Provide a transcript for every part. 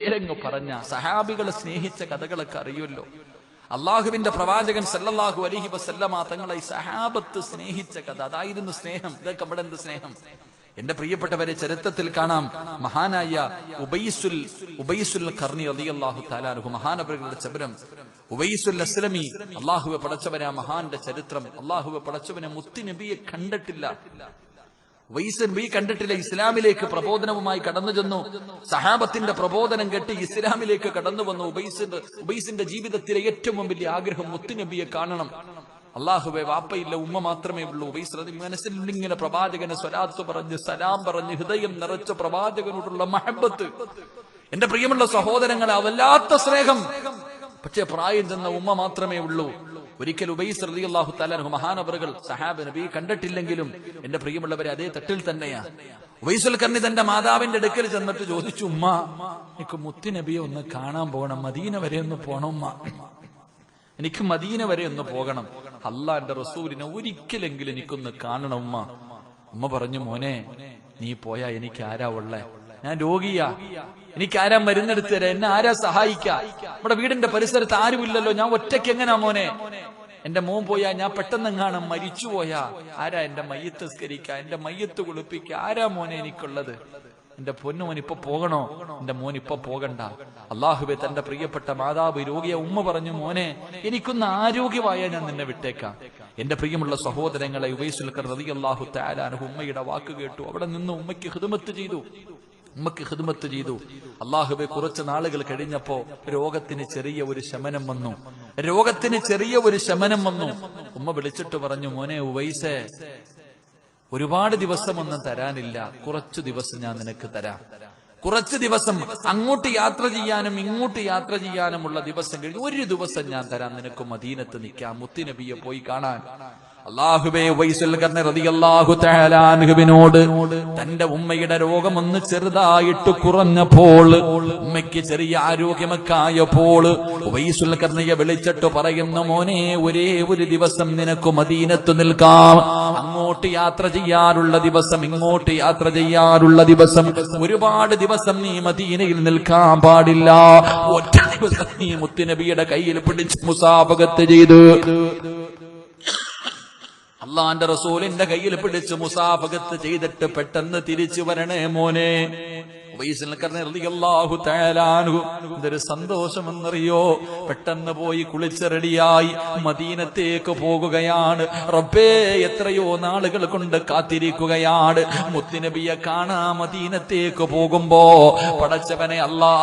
പേരങ്ങ് പറഞ്ഞ സഹാബികളെ സ്നേഹിച്ച കഥകളൊക്കെ അറിയുമല്ലോ. അള്ളാഹുവിന്റെ പ്രവാചകൻ സല്ലല്ലാഹു അലഹി വസല്ലമ തങ്ങളെ സഹാബത്ത് സ്നേഹിച്ച കഥ. അതായിരുന്നു സ്നേഹം. ഇതൊക്കെ ഇവിടെ എന്ത് സ്നേഹം? എന്റെ പ്രിയപ്പെട്ടവരെ ചരിത്രത്തിൽ കാണാം മഹാനായ ഉബൈസുൽ ഉബൈസുൽ കർണി റളിയല്ലാഹു തആലാഹു മഹാനവരുടെ ചബരം ഉബൈസുൽ അസ്ലമി അള്ളാഹുവെ പടച്ചവനെ മഹാന്റെ ചരിത്രം. അള്ളാഹുവെ പടച്ചവനെ മുത്തി നബിയെ കണ്ടിട്ടില്ല. വൈസൻ വി കണ്ടിട്ടില്ല ഇസ്ലാമിലേക്ക് പ്രബോധനവുമായി കടന്നു ചെന്നു. സഹാബത്തിന്റെ പ്രബോധനം കെട്ടി ഇസ്ലാമിലേക്ക് കടന്നു വന്നു. ഉബൈസിന്റെ ജീവിതത്തിലെ ഏറ്റവും വലിയ ആഗ്രഹം മുത്തുനബിയെ കാണണം. അള്ളാഹുബെ വാപ്പയില്ല ഉമ്മ മാത്രമേ ഉള്ളൂ. ഉബൈസ് മനസ്സിൽ ഇങ്ങനെ പ്രവാചകനെ സ്വലാത്ത് പറഞ്ഞ് സലാം പറഞ്ഞ് ഹൃദയം നിറച്ച പ്രവാചകനോടുള്ള മഹബത്ത്. എന്റെ പ്രിയമുള്ള സഹോദരങ്ങളെ വല്ലാത്ത സ്നേഹം. പക്ഷെ പ്രായം ചെന്ന ഉമ്മ മാത്രമേ ഉള്ളൂ. ഒരിക്കൽ ഉബൈസ് റളിയല്ലാഹു തആല മഹാനവറുകൾ സഹാബ് നബി കണ്ടിട്ടില്ലെങ്കിലും എന്റെ പ്രിയമുള്ളവരെ അതേ തട്ടിൽ തന്നെയാ. ഉബൈസുൽ കർണി തന്റെ മാതാവിന്റെ അടുക്കൽ ചെന്നിട്ട് ചോദിച്ചു ഉമ്മ എനിക്ക് മുത്തുനബിയെ ഒന്ന് കാണാൻ പോകണം മദീന വരെ ഒന്ന് പോണം ഉമ്മ. എനിക്ക് മദീന വരെ ഒന്ന് പോകണം. അള്ളാന്റെ റസൂലിനെ ഒരിക്കലെങ്കിലും എനിക്കൊന്ന് കാണണം ഉമ്മ. ഉമ്മ പറഞ്ഞു മോനെ നീ പോയാ എനിക്ക് ആരാ ഉള്ളേ? ഞാൻ രോഗിയാ. എനിക്ക് ആരാ മരുന്നെടുത്ത് തരാ? എന്നെ ആരാ സഹായിക്ക? നമ്മുടെ വീടിന്റെ പരിസരത്ത് ആരുമില്ലല്ലോ. ഞാൻ ഒറ്റയ്ക്ക് എങ്ങനാ മോനെ? എന്റെ മോൻ പോയാ ഞാൻ പെട്ടെന്നെങ്ങാണ് മരിച്ചു പോയാ. ആരാ എന്റെ മയ്യത്ത് സ്കരിക്ക എന്റെ മയ്യത്ത് കുളിപ്പിക്ക? ആരാ മോനെ എനിക്കുള്ളത്? എന്റെ പൊന്നുമോൻ ഇപ്പൊ പോകണോ? എന്റെ മോൻ ഇപ്പൊ പോകണ്ട. അള്ളാഹുബെ തന്റെ പ്രിയപ്പെട്ട മാതാവ് രോഗിയെ ഉമ്മ പറഞ്ഞു മോനെ എനിക്കൊന്ന് ആരോഗ്യമായ ഞാൻ നിന്നെ വിട്ടേക്കാം. എന്റെ പ്രിയമുള്ള സഹോദരങ്ങളെ ഉവൈസുൽക്കർ റതി അള്ളാഹു താരാനും ഉമ്മയുടെ വാക്ക് കേട്ടു. അവിടെ നിന്ന് ഉമ്മയ്ക്ക് ഹിതമത്ത് ചെയ്തു. ഉമ്മക്ക് ഹിദ്മത്ത് ചെയ്തു. അള്ളാഹുബെ കുറച്ച് നാളുകൾ കഴിഞ്ഞപ്പോ രോഗത്തിന് ചെറിയ ഒരു ശമനം വന്നു. രോഗത്തിന് ചെറിയ ഒരു ശമനം വന്നു. ഉമ്മ വിളിച്ചിട്ട് പറഞ്ഞു മോനെ ഉവൈസേ ഒരുപാട് ദിവസം ഒന്നും തരാനില്ല. കുറച്ചു ദിവസം ഞാൻ നിനക്ക് തരാം. കുറച്ച് ദിവസം അങ്ങോട്ട് യാത്ര ചെയ്യാനും ഇങ്ങോട്ട് യാത്ര ചെയ്യാനുമുള്ള ദിവസം കഴിഞ്ഞ് ഒരു ദിവസം ഞാൻ തരാം. നിനക്ക് മദീനത്ത് നിൽക്കാം മുത്തിനബിയെ പോയി കാണാൻ. അള്ളാഹുബേ തന്റെ ഉമ്മയുടെ രോഗം ഒന്ന് ചെറുതായിട്ട് കുറഞ്ഞപ്പോൾ ഉമ്മയ്ക്ക് ചെറിയ ആരോഗ്യമൊക്കെ ആയപ്പോൾ വൈസുൽ വിളിച്ചിട്ട് പറയുന്ന മോനെ ഒരേ ഒരു ദിവസം നിനക്ക് മദീനത്ത് നിൽക്കാം. അങ്ങോട്ട് യാത്ര ചെയ്യാറുള്ള ദിവസം ഇങ്ങോട്ട് യാത്ര ചെയ്യാറുള്ള ദിവസം. ഒരുപാട് ദിവസം നീ മദീനയിൽ നിൽക്കാൻ പാടില്ല. ഒറ്റ ദിവസം നീ മുത്തുനബിയുടെ കയ്യിൽ പിടിച്ച് മുസാഫകത്ത് ചെയ്ത് അള്ളാന്റെ റസൂലിന്റെ കയ്യിൽ പിടിച്ച് മുസാഫകത്ത് ചെയ്തിട്ട് പെട്ടെന്ന് തിരിച്ചു വരണേ മോനെ. എന്തൊരു സന്തോഷമെന്നറിയോ? പെട്ടെന്ന് പോയി കുളിച്ച് റെഡിയായി മദീനത്തേക്ക് പോകുകയാണ്. റബ്ബേ എത്രയോ നാളുകൾ കൊണ്ട് കാത്തിരിക്കുകയാണ്. മുത്തുനബിയെ കാണാ മദീനത്തേക്ക് പോകുമ്പോ പടച്ചവനെ അല്ലാ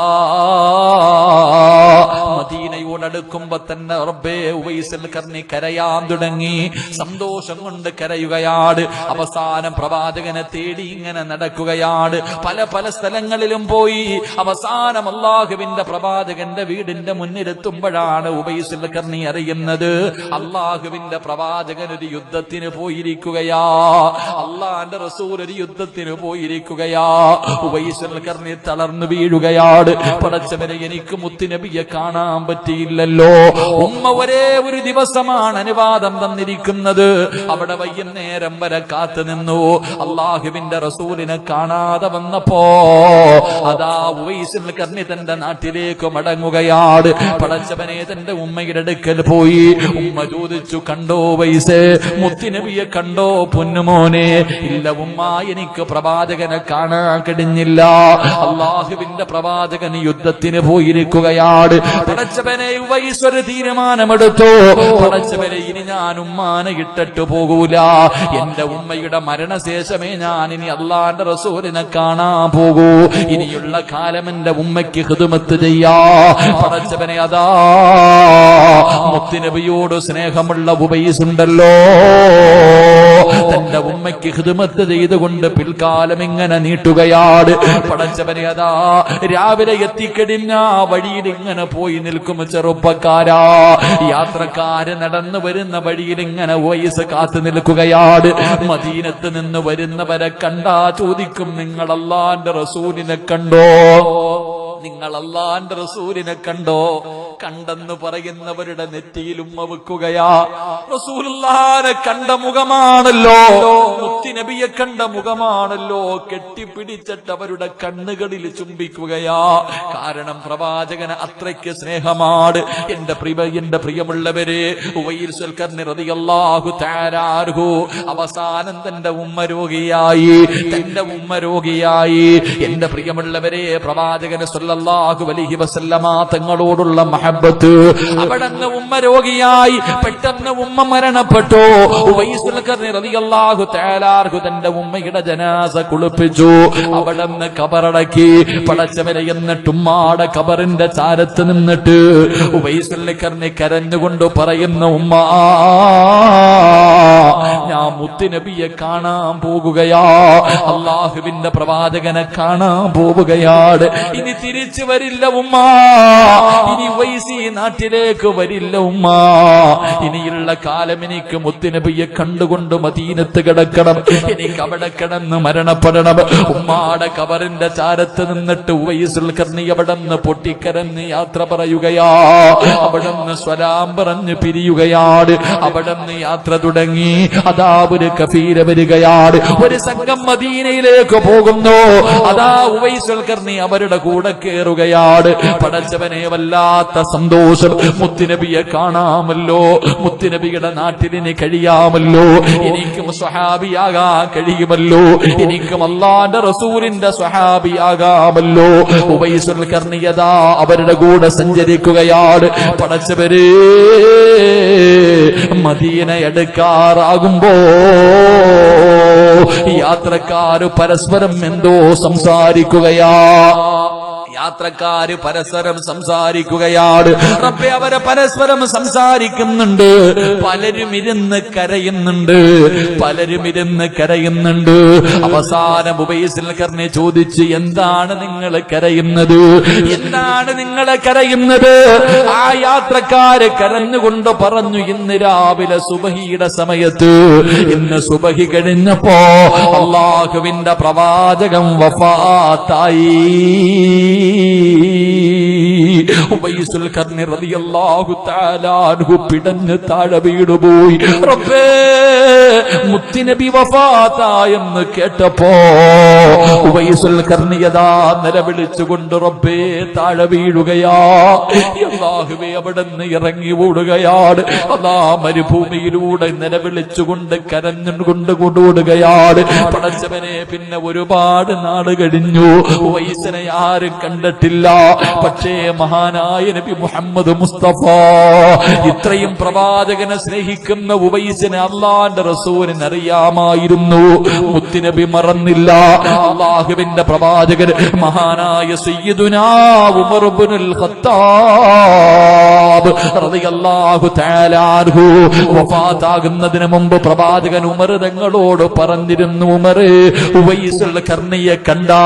മദീനയോടടുക്കുമ്പോ തന്നെ റബ്ബേ ഉവൈസൽ കർണി കരയാൻ തുടങ്ങി. സന്തോഷം കൊണ്ട് കരയുകയാണ്. അവസാനം പ്രവാചകനെ തേടി ഇങ്ങനെ നടക്കുകയാണ്. പല പല സ്ഥലങ്ങളിലും പോയി അവസാനം അള്ളാഹുവിന്റെ പ്രവാചകന്റെ വീടിന്റെ മുന്നിലെത്തുമ്പോഴാണ് ഉബൈസുൽ കർണി അറിയുന്നത്. അള്ളാഹുവിന്റെ പ്രവാചകൻ ഒരു യുദ്ധത്തിന് പോയിരിക്കുകയാ. അള്ളാന്റെ റസൂൽ ഒരു യുദ്ധത്തിന് പോയിരിക്കുകയാ. ഉബൈസുൽ കർണി തളർന്നു വീഴുകയാണ്. പടച്ചവരെ എനിക്ക് മുത്തുനബിയെ കാണാൻ പറ്റിയില്ലല്ലോ. ഉമ്മ ഒരേ ഒരു ദിവസമാണ് അനുവാദം തന്നിരിക്കുന്നത്. അവിടെ വൈകുന്നേരം വരെ കാത്തു നിന്നു അള്ളാഹുവിന്റെ റസൂലിനെ കാണാതെ വന്നപ്പോ അതാ ഉവൈസിൽ കർണി തന്റെ നാട്ടിലേക്ക് മടങ്ങുകയാണ് പടച്ചവനെ തന്റെ ഉമ്മയുടെ അടുക്കൽ പോയി. ഉമ്മ ചോദിച്ചു കണ്ടോ വൈസേ മുത്തിനബിയെ കണ്ടോ പൊന്നുമോനെ? ഇല്ല ഉമ്മ എനിക്ക് പ്രവാചകനെ കാണാൻ കഴിഞ്ഞില്ല. അള്ളാഹുവിന്റെ പ്രവാചകൻ യുദ്ധത്തിന് പോയിരിക്കുകയാണ് പടച്ചവനെ വൈസ് ഒരു തീരുമാനമെടുത്തു. പടച്ചവനെ ഇനി ഞാൻ ഉമ്മാനെ ഇട്ടിട്ട് പോകൂല. എന്റെ ഉമ്മയുടെ മരണശേഷമേ ഞാൻ ഇനി അള്ളാന്റെ റസൂലിനെ കാണാൻ പോകൂ. ഇനിയുള്ള കാലം എന്റെ ഉമ്മയ്ക്ക് ഹിതുമത്ത് ചെയ്യാ. പടച്ചവനെ അതാ. മുത്തിനബിയോട് സ്നേഹമുള്ള ഉപയസുണ്ടല്ലോ തന്റെ ഉമ്മയ്ക്ക് ഹിതുമത്ത് ചെയ്തുകൊണ്ട് പിൽക്കാലം ഇങ്ങനെ നീട്ടുകയാണ്. പടച്ചവനെ അതാ. രാവിലെ എത്തിക്കഴിഞ്ഞ വഴിയിൽ ഇങ്ങനെ പോയി നിൽക്കും ചെറുപ്പക്കാരാ. യാത്രക്കാര് നടന്നു വരുന്ന വഴിയിൽ ഇങ്ങനെ വയസ്സ് കാത്തു നിൽക്കുകയാണ്. മദീനത്ത് നിന്ന് വരുന്നവരെ കണ്ടാ ചോദിക്കും നിങ്ങൾ അള്ളാന്റെ റസൂലിനെ കണ്ടോ? നിങ്ങൾ അള്ളാന്റെ റസൂലിനെ കണ്ടോ? കണ്ടെന്ന് പറയുന്നവരുടെ നെറ്റിയിൽ ഉമ്മ വെക്കുകയാ. കണ്ട മുഖമാണല്ലോ. മുത്തിനബിയെ കണ്ട മുഖമാണല്ലോ. കെട്ടിപ്പിടിച്ചിട്ട് അവരുടെ കണ്ണുകളിൽ ചുംബിക്കുകയാ. കാരണം പ്രവാചകന് അത്രയ്ക്ക് സ്നേഹമാണ്. എന്റെ പ്രിയ എന്റെ പ്രിയമുള്ളവരെ അവസാനം തന്റെ ഉമ്മ രോഗിയായി. തന്റെ ഉമ്മ രോഗിയായി. എന്റെ പ്രിയമുള്ളവരെ പ്രവാചകന് സല്ലല്ലാഹു അലൈഹി വസല്ലമ തങ്ങളോടുള്ള മഹബത്ത് അവിടെന്ന് ഉമ്മ രോഗിയായി പെട്ടെന്ന് ഉമ്മ മരണപ്പെട്ടു. തന്റെ ഉമ്മയുടെ ജനാസ കുളിപ്പിച്ചു. അവിടെ നിന്ന് കബറടക്കി പടച്ചവരെ എന്നിട്ട് ഉമ്മാടെ കബറിന്റെ ചാരത്ത് നിന്നിട്ട് ഖർനി കരഞ്ഞുകൊണ്ട് പറയുന്ന ഉമ്മ മുത്തുനബിയെ കാണാൻ പോകുകയാ. അള്ളാഹുവിന്റെ പ്രവാചകനെ കാണാൻ പോവുകയാണ് ഇനി തിരിച്ചു വരില്ല ഉമ്മ. ഇനി വൈസി നാട്ടിലേക്ക് വരില്ല ഉമ്മ. ഇനിയുള്ള കാലം എനിക്ക് മുത്തുനബിയെ കണ്ടുകൊണ്ട് മദീനത്ത് കിടക്കണം. എനിക്ക് അവിടെ കിടന്ന് മരണപ്പെടണം. ഉമ്മാടെ കബറിന്റെ ചാരത്ത് നിന്നിട്ട് വൈസുൽ കർണി അവിടെ നിന്ന് പൊട്ടിക്കരന്ന് യാത്ര പറയുകയാ. അവിടെ നിന്ന് സ്വലാം പറഞ്ഞ് പിരിയുകയാണ്. അവിടെ നിന്ന് യാത്ര തുടങ്ങി. അതാ ഒരു കഫീര വരികയാണ് ഒരു സംഘം മദീനയിലേക്ക് പോകുന്നു. അതാ ഉവൈസുൽ അവരുടെ കൂടെ കയറുകയാണ് പടച്ചവനെ വല്ലാത്ത സന്തോഷം. മുത്തുനബിയെ കാണാമല്ലോ. മുത്തുനബിയുടെ നാട്ടിലിന് കഴിയാമല്ലോ. എനിക്കും സ്വഹാബിയാകാൻ കഴിയുമല്ലോ. എനിക്കും അള്ളാന്റെ റസൂലിന്റെ സ്വഹാബിയാകാമല്ലോ. ഉവൈസുൽ അതാ അവരുടെ കൂടെ സഞ്ചരിക്കുകയാണ് പടച്ചവരേ മദീന എടുക്കാറാകുമ്പോ യാത്രക്കാര് പരസ്പരം എന്തോ സംസാരിക്കുകയാ. യാത്രക്കാര് പരസ്പരം സംസാരിക്കുകയാണ്. റബ്ബെ അവരെ പരസ്പരം സംസാരിക്കുന്നുണ്ട്. പലരും ഇരുന്ന് കരയുന്നുണ്ട്. പലരും ഇരുന്ന് കരയുന്നുണ്ട്. അവസാനം കർണെ ചോദിച്ച് എന്താണ് നിങ്ങൾ കരയുന്നത്? എന്താണ് നിങ്ങൾ കരയുന്നത്? ആ യാത്രക്കാര് കരഞ്ഞുകൊണ്ട് പറഞ്ഞു ഇന്ന് രാവിലെ സുബഹിയുടെ സമയത്ത് ഇന്ന് സുബഹി കഴിഞ്ഞപ്പോ അള്ളാഹുവിന്റെ പ്രവാചകം വഫാത്തായി. പിടഞ്ഞ് താഴെ വീടുപോയി റബ്ബേ എന്ന് വഫാത്തായെന്ന് കേട്ടപ്പോ ഉബൈസുൽ കർണിയതാ നിലവിളിച്ചുകൊണ്ട് റബ്ബേ താഴെ വീഴുകയാ. അല്ലാഹുവേ നിന്ന് ഇറങ്ങി ഓടുകയാണ്. അതാ മരുഭൂമിയിലൂടെ നിലവിളിച്ചുകൊണ്ട് കരഞ്ഞുകൊണ്ട് കൊണ്ടോടുകയാണ് പടച്ചവനെ പിന്നെ ഒരുപാട് നാട് കഴിഞ്ഞു. വയസ്സിനെ ആരും കണ്ടിട്ടില്ല. പക്ഷേ മഹാനായ നബി മുഹമ്മദ് മുസ്തഫ ഇത്രയും പ്രവാചകനെ സ്നേഹിക്കുന്ന ഉവൈസിനെ അള്ളാന്റെ റസൂലിന് അറിയാമായിരുന്നു മുത്തിനബി മറന്നില്ല. അള്ളാഹുവിന്റെ പ്രവാചകൻ മഹാനായ സയ്യിദുനാ ഖത്താബ് വഫാത്താകുന്നതിന് മുമ്പ് പ്രവാചകൻ ഉമർ തങ്ങളോട് പറഞ്ഞിരുന്നു ഉമർ ഉവൈസുൽ കർണിയെ കണ്ടാ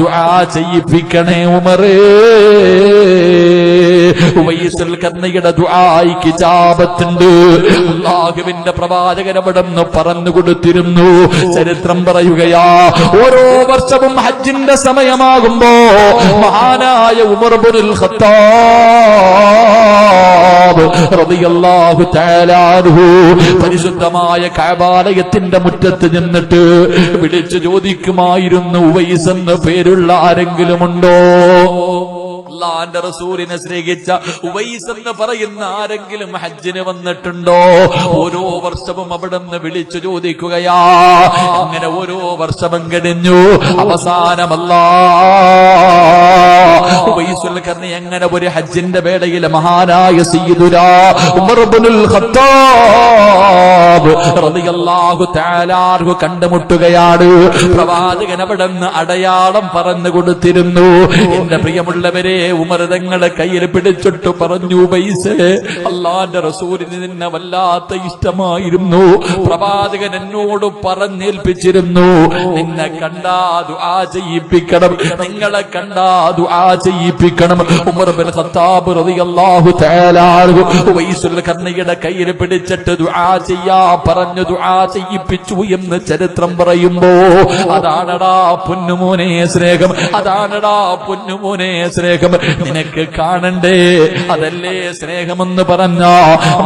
ദുആ ചെയ്യിപ്പിക്കണേ ഉമറേ. ദുആയിക്ക് ഇജാബത്തുണ്ട് അല്ലാഹുവിന്റെ പ്രവാചകൻ അവിടെ നിന്ന് പറഞ്ഞു കൊടുത്തിരുന്നു. ചരിത്രം പറയുകയാ ഓരോ വർഷവും ഹജ്ജിന്റെ സമയമാകുമ്പോ മഹാനായ ഉമർബുൽ ഇബ്നുൽ ഖത്താബ് റളിയല്ലാഹു തആല അൻഹു പരിശുദ്ധമായ കഅബാലയത്തിന്റെ മുറ്റത്ത് നിന്നിട്ട് വിളിച്ചു ചോദിക്കുമായിരുന്നു ഉവൈസ് എന്ന പേരുള്ള ആരെങ്കിലും ഉണ്ടോ? അള്ളാന്റെ റസൂലിനെ സ്നേഹിച്ച ഉവൈസ് എന്ന് പറയുന്ന ആരെങ്കിലും ഹജ്ജിന് വന്നിട്ടുണ്ടോ? ഓരോ വർഷവും അവിടെ വിളിച്ചു ചോദിക്കുകയാ. അങ്ങനെ ഓരോ വർഷവും കഴിഞ്ഞു അവസാനമല്ല അങ്ങനെ ഒരു ഹജ്ജിന്റെ വേളയിൽ മഹാനായ ഖത്താബ് റളിയല്ലാഹു കണ്ടുമുട്ടുകയാണ്. പ്രവാചകൻ അവിടെ അടയാളം പറഞ്ഞു കൊടുത്തിരുന്നു. എന്റെ പ്രിയമുള്ളവരെ ഉമർ തങ്ങളെ കയ്യിൽ പിടിച്ചിട്ട് പറഞ്ഞു പൈസേ അള്ളാന്റെ റസൂലിന് നിന്നെ വല്ലാത്ത ഇഷ്ടമായിരുന്നു. പ്രവാചകൻ എന്നോട് പറഞ്ഞേൽപ്പിച്ചിരുന്നു നിന്നെ കണ്ടാ ദുആ ചെയ്യിപ്പിക്കണം നിങ്ങളെ കണ്ടാ ദുആ ചെയ്യിപ്പിക്കണം ഉമർ ബിൻ ഖത്താബ് റളിയല്ലാഹു തആല ഉവൈസുൽ ഖർണിയുടെ കയ്യിൽ പിടിച്ചിട്ട് ദുആ ചെയ്യാ പറഞ്ഞു ദുആ ചെയ്യിപ്പിച്ചു എന്ന് ചരിത്രം പറയുമ്പോ അതാണടാ പൊന്നുമോനെ സ്നേഹം അതാണടാ പൊന്നുമോനെ സ്നേഹം. നിനക്ക് കാണണ്ടേ? അതല്ലേ സ്നേഹമെന്ന് പറഞ്ഞ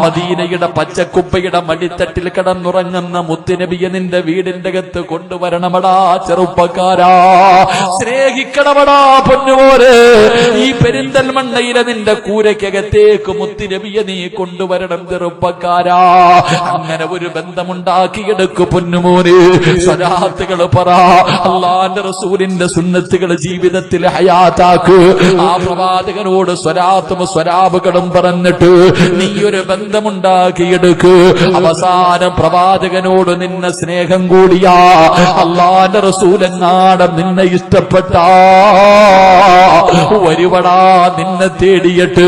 മദീനയുടെ പച്ചക്കുപ്പയുടെ മടിത്തട്ടിൽ കിടന്നുറങ്ങുന്ന മുത്തുനബിയെ നിന്റെ വീടിന്റെ അകത്ത് കൊണ്ടുവരണമടാ ചെറുപ്പക്കാരാ. സ്നേഹിക്കണമടാ പൊന്നുമോരെ ഈ പെരിന്തൽമണ്ണയിലെ നിന്റെ കൂരയ്ക്കകത്തേക്ക് മുത്തിരവിയ നീ കൊണ്ടുവരണം ചെറുപ്പക്കാരാ. അങ്ങനെ ഒരു ബന്ധമുണ്ടാക്കിയെടുക്കു പൊന്നുമോന്. സ്വരാത്തുകൾ പറ. അള്ളാന്റെ റസൂലിന്റെ സുന്നത്തുകൾ ജീവിതത്തിൽ ഹയാത്താക്ക്. ആ പ്രവാചകനോട് സ്വരാത്തും സ്വരാബുകളും പറഞ്ഞിട്ട് നീ ഒരു ബന്ധമുണ്ടാക്കിയെടുക്ക്. അവസാനം പ്രവാചകനോട് നിന്നെ സ്നേഹം കൂടിയാ. അള്ളാന്റെ റസൂലെങ്ങാടം നിന്നെ ഇഷ്ടപ്പെട്ട. ഒരുവടാ നിന്നെ തേടിയിട്ട്